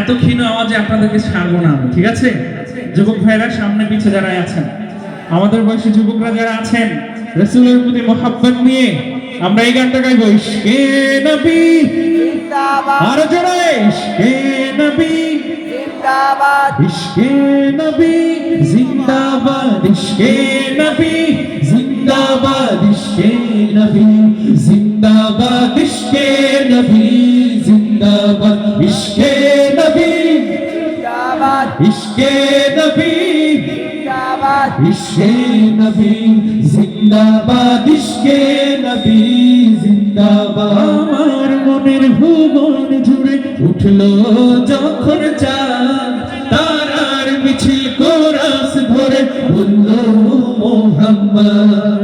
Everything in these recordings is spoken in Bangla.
এত ক্ষীণ আওয়াজে আপনাদেরকে ছাড়বো না ঠিক আছে? যুবক ভাইরা, সামনে যারা আছেন, আমাদের বয়সী যুবকরা যারা আছেন, রসুলের প্রতি মোহাব্বত নিয়ে আমরা এই গানটা গাইবো, ইশকে নবী, আরও জোরে, ইশকে নবী জিন্দাবাদ, ইশকে নবী, জিন্দাবাদ, ইশকে জিন্দাবাদ, ইশকে নবী জিন্দাবাদ। ইশকে নবী ইশকে নবী ইশকে নবী জিন্দাবাদ। ইশকে নবী জিন্দাবাদ। আমার মনের ভুবন জুড়ে উঠল যখন চাঁদ তারার মিছিল কোরাস ধরে বলল মোহাম্মদ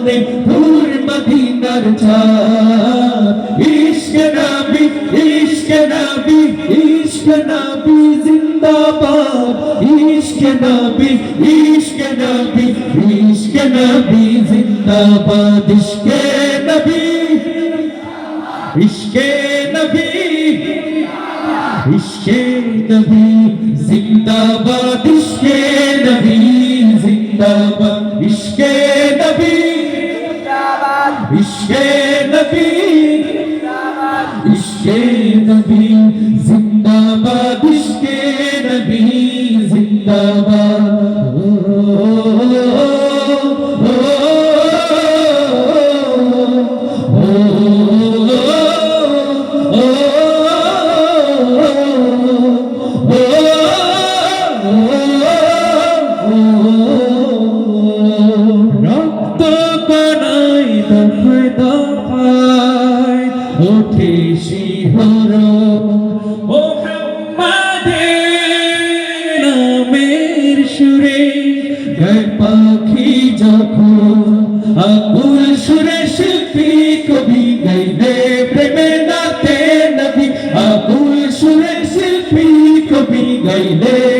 মনে ভোর মদিনার ছাপ। ইশকে নবী ইশকে নবী ইশকে নবী জিন্দাবাদ। ইশকে নবী ইশকে নবী ইশকে নবী জিন্দাবাদ। ইশকে নবী ইশকে নবী ইশকে নবী জিন্দাবাদ। ইশকে নবী জিন্দাবাদ। ইশকে নবী ইশকে নবী ইশকে নবী। ওঠে শিহর মোহাম্মদের নামের সুরে পাখি যখন আকুল সুরে শিল্পী কবি গাইবে প্রেমে নাতে নবী আকুল সুরে শিল্পী কবি গাইলে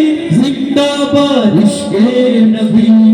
জিন্দাবাদ নবী।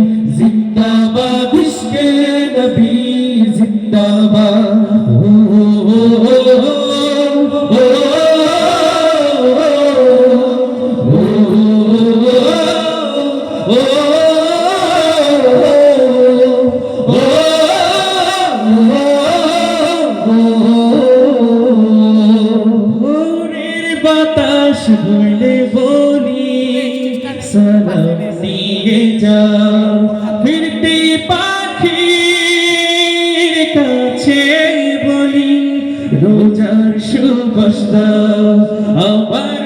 পাখির কাছে বলি আমার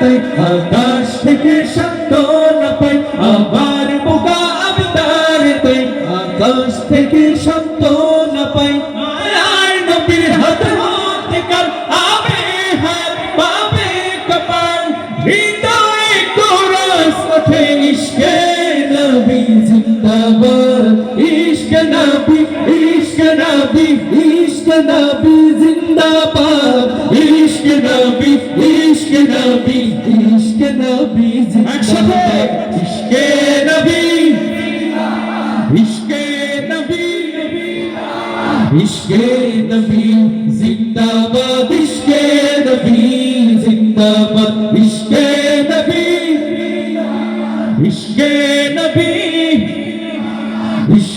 তাই আকাশ থেকে শব্দ না পাই। আমার বোকা আবদার তাই আকাশ থেকে শব্দ জিন্দাবাদ ইশক নবী ইশক নবী ইশক নবী জিন্দাবাদ ইশক নবী ইশক নবী ইশক নবী নবী ইশকে নবী ইশকে নবী জিন্দাবাদ ইশকে নবী জিন্দাবাদ ইশকে নবী ইশকে নবী